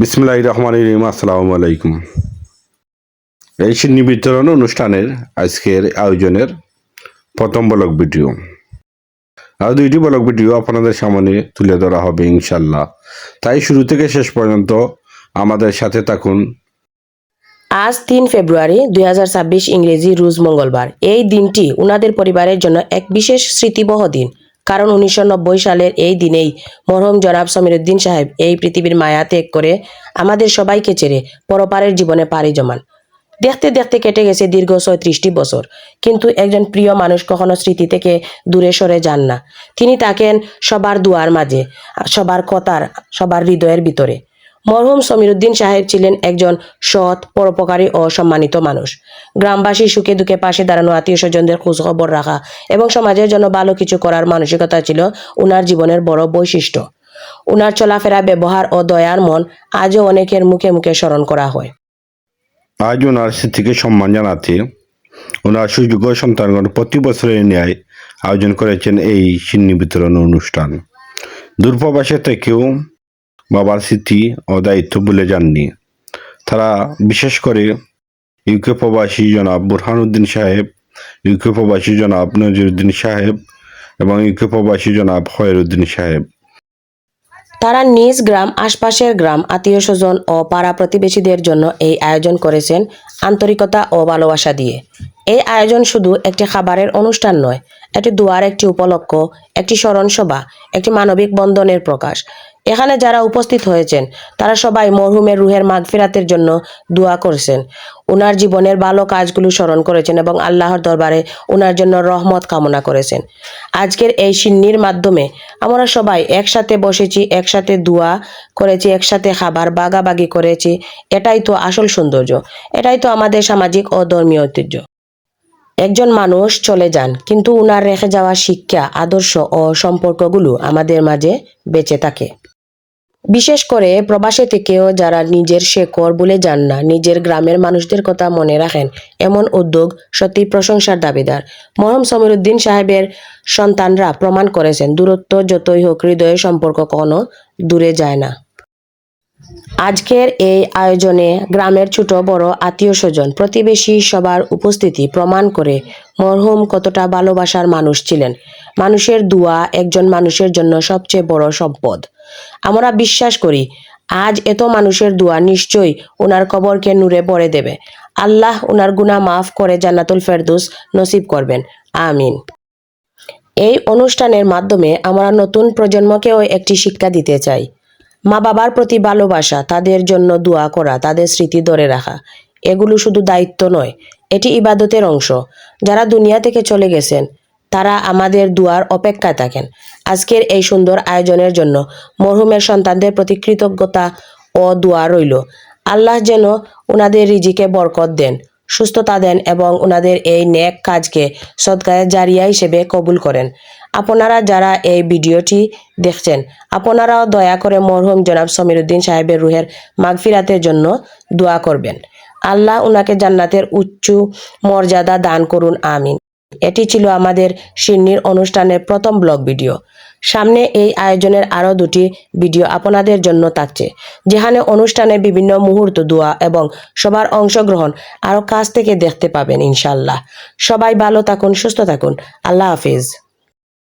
বিসমুল্লাহ রহমান রহিম, আসসালামু আলাইকুম। এই সিন্নি বিতরণ অনুষ্ঠানের আজকের আয়োজনের প্রথম ব্লগ ভিডিও। আর দুইটি ব্লগ ভিডিও আপনাদের সামনে তুলে ধরা হবে ইনশাল্লাহ তাই শুরু থেকে শেষ পর্যন্ত আমাদের সাথে থাকুন। আজ তিন ফেব্রুয়ারি দুই হাজার ছাব্বিশ ইংরেজি রুজ মঙ্গলবার। এই দিনটি উনাদের পরিবারের জন্য এক বিশেষ স্মৃতিবহ দিন। কারণ উনিশশো নব্বই সালের এই দিনেই মরহম জনাব সমিরুদ্দিন সাহেব এই পৃথিবীর মায়া ত্যাগ করে আমাদের সবাইকে ছেড়ে পরপারের জীবনে পাড়ি জমান। দেখতে দেখতে কেটে গেছে দীর্ঘ ছয়ত্রিশটি বছর। কিন্তু একজন প্রিয় মানুষ কখনো স্মৃতি থেকে দূরে সরে যান না। তিনি থাকেন সবার দুয়ার মাঝে, সবার কথার, সবার হৃদয়ের ভিতরে। মরহুম সমীরুদ্দিন সাহেব ছিলেন একজন সৎ, পরোপকারী ও সম্মানিত মানুষ। গ্রামবাসী সুখে দুঃখে পাশে দাঁড়ানো আত্মীয় স্বজনদের খোঁজখবর রাখা এবং সমাজের জন্য ভালো কিছু করার মানসিকতা ছিল উনার জীবনের বড় বৈশিষ্ট্য। উনার চলাফেরা, ব্যবহার ও দয়ার মন আজও অনেকের মুখে মুখে স্মরণ করা হয়। আজ ওনার স্মৃতিকে সম্মান জানাতে ওনার সুযোগ্য সন্তানগণ প্রতি বছরের ন্যায় আয়োজন করেছেন এই সিন্নি বিতরণ অনুষ্ঠান। দূরপ্রবাসে থেকেও বাবার স্মৃতি ও দায়িত্ব ভুলে যাননি। তারা বিশেষ করে ইউকে প্রবাসী জনাব বুরহানুদ্দিন সাহেব, ইউকে প্রবাসী জনাব নজিরুদ্দিন সাহেব এবং ইউকে প্রবাসী জনাব খয়েরুদ্দিন সাহেব। তারা নিজ গ্রাম, আশপাশের গ্রাম, আত্মীয় স্বজন ও পাড়া প্রতিবেশীদের জন্য এই আয়োজন করেছেন আন্তরিকতা ও ভালোবাসা দিয়ে। এই আয়োজন শুধু একটি খাবারের অনুষ্ঠান নয় একটি দুয়ার, একটি উপলক্ষ, একটি স্মরণ সভা একটি মানবিক বন্ধনের প্রকাশ। এখানে যারা উপস্থিত হয়েছেন, তারা সবাই মরহুমের রুহের মাগফিরাতের জন্য দোয়া করেছেন। উনার জীবনের ভালো কাজগুলো স্মরণ করেছেন এবং আল্লাহর দরবারে উনার জন্য রহমত কামনা করেছেন। আজকের এই সিন্নির মাধ্যমে আমরা সবাই একসাথে বসেছি, একসাথে দোয়া করেছি, একসাথে খাবার বাগাবাগি করেছি। এটাই তো আসল সৌন্দর্য, এটাই তো আমাদের সামাজিক ও ধর্মীয় ঐতিহ্য। একজন মানুষ চলে যান, কিন্তু উনার রেখে যাওয়া শিক্ষা, আদর্শ ও সম্পর্কগুলো আমাদের মাঝে বেঁচে থাকে। বিশেষ করে প্রবাসে থেকেও যারা নিজের শেকড় বলে যান না, নিজের গ্রামের মানুষদের কথা মনে রাখেন, এমন উদ্যোগ সত্যি প্রশংসার দাবিদার। মরহম সমীরুদ্দিন সাহেবের সন্তানরা প্রমাণ করেছেন, দূরত্ব যতই হোক হৃদয়ের সম্পর্ক কখনো দূরে যায় না। আজকের এই আয়োজনে গ্রামের ছোট বড় আত্মীয় স্বজন প্রতিবেশী সবার উপস্থিতি প্রমাণ করে মরহুম কতটা ভালোবাসার মানুষ ছিলেন। মানুষের দোয়া একজন মানুষের জন্য সবচেয়ে বড় সম্পদ। আমরা বিশ্বাস করি, আজ এত মানুষের দোয়া নিশ্চয়ই ওনার কবরকে নূরে ভরে দেবে। আল্লাহ ওনার গুনাহ মাফ করে জান্নাতুল ফেরদুস নসিব করবেন। আমিন। এই অনুষ্ঠানের মাধ্যমে আমরা নতুন প্রজন্মকেও একটি শিক্ষা দিতে চাই। মা বাবার প্রতি ভালোবাসা, তাদের জন্য দোয়া করা, তাদের স্মৃতি ধরে রাখা, এগুলো শুধু দায়িত্ব নয়, এটি ইবাদতের অংশ। যারা দুনিয়া থেকে চলে গেছেন, তারা আমাদের দুয়ার অপেক্ষায় থাকেন। আজকের এই সুন্দর আয়োজনের জন্য মরহুমের সন্তানদের প্রতি কৃতজ্ঞতা ও দোয়া রইল। আল্লাহ যেন ওনাদের রিজিকে বরকত দেন। সুস্থতা দেন এবং ওনাদের এই নেক কাজকে সদকায় জারিয়া হিসেবে কবুল করেন। আপনারা যারা এই ভিডিওটি দেখছেন, আপনারাও দয়া করে মরহুম জনাব সমীরুদ্দিন সাহেবের রুহের মাগফিরাতের জন্য দোয়া করবেন। আল্লাহ ওনাকে জান্নাতের উচ্চ মর্যাদা দান করুন, আমিন। এটি ছিল আমাদের সিন্নির অনুষ্ঠানের প্রথম ব্লগ ভিডিও। সামনে এই আয়োজনের আরও দুটি ভিডিও আপনাদের জন্য থাকছে, যেখানে অনুষ্ঠানে বিভিন্ন মুহূর্ত, দোয়া এবং সবার অংশগ্রহণ আরও কাছ থেকে দেখতে পাবেন ইনশাল্লাহ সবাই ভালো থাকুন, সুস্থ থাকুন। আল্লাহ হাফিজ।